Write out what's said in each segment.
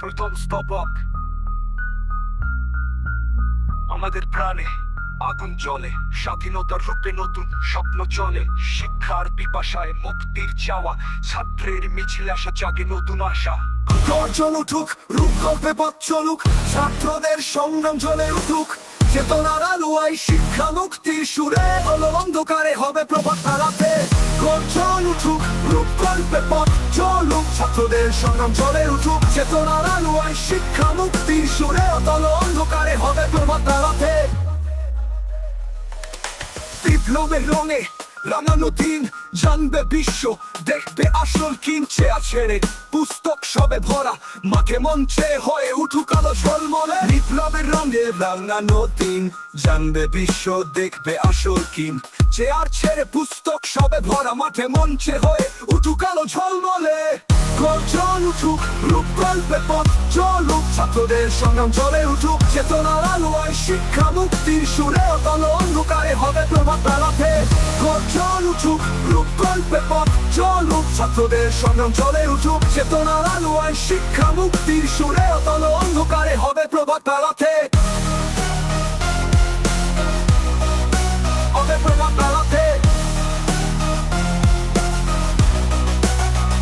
প্রথম স্তবক। আমাদের প্রাণে আগুন জ্বলে, স্বাধীনতার রূপে নতুন স্বপ্ন চলে, শিক্ষার পিপাসায় মুক্তির চাওয়া, ছাত্রের মিছিল আসা জাগে নতুন আশা। গর্জন উঠুক, রূপকল্পে পথ চলুক, ছাত্রদের সংগ্রাম জ্বলে উঠুক। চেতনার আলোয় শিক্ষা মুক্তির সুরে হলো অন্ধকারে হবে প্রভাত তারাতে গর্জন উঠুক, রূপকল্পে পথ চলুক, ছাত্রদের সংগ্রাম জ্বলে উঠুক। চেতনার আলোয় শিক্ষা মুক্তির সুরে হলো অন্ধকারে হবে প্রভাত তারাতে বিপ্লবের রঙে রাঙানো দিন জানবে বিশ্ব, দেখবে আসল কিনছে আছে রে পুস্তক সবে ভরা, মাঠে মঞ্চে হয়ে উঠুক আলো ঝলমলে। বিপ্লবের রঙে রাঙানো দিন জানবে বিশ্ব দেখবে আসল কিন চেয়ার ছেড়ে পুস্তক সবে ভরা মাঠে মঞ্চে হয়ে উঠুক আলো ঝলমলে গর্জন উঠুক পথ চলুক ছাত্রদের সংগ্রাম উঠুক চেতনার আলোয় শিক্ষা মুক্তির সুরে অতল অন্ধকারে হবে প্রভাত বেলাতে গর্জন উঠুক রূপকল্পে পথ চলুক ছাত্রদের সংগ্রাম চলে উঠুক চেতনার আলোয় শিক্ষা মুক্তির সুরে অতল অন্ধকারে হবে প্রভাত বেলাতে। হবে প্রভাত বেলাতে।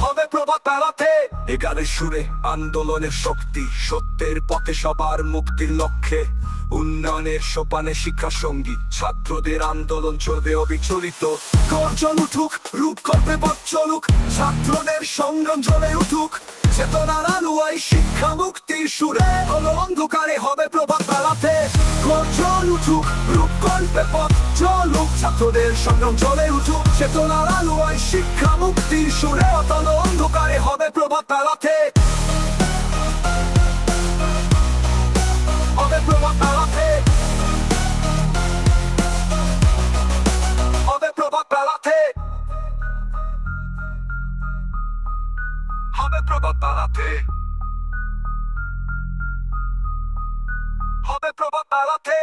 হবে প্রভাত বেলাতে। এগারে সুরে আন্দোলনের শক্তি, সত্যের পথে সবার মুক্তির লক্ষ্যে। উন্নয়নের সোপানে শিক্ষা সংগীত ছাত্রদের আন্দোলন চলবে অবিচলিত। গর্জন উঠুক, রূপকল্পে পথ চলুক ছাত্রদের সংগ্রাম জ্বলে উঠুক। চেতনার আলোয় শিক্ষা মুক্তির সুরে। হলো অন্ধকারে হবে প্রভাত বেলাতে চল উঠুক, রূপকল্পে পথ চলুক, ছাত্রদের সংগ্রাম চলে উঠুক। চেতনার আলোয় শিক্ষা মুক্তির সুরে। অতল অন্ধকারে হবে প্রভাত বেলাতে হবে প্রভাত বেলাতে হবে প্রভাব বেলাতে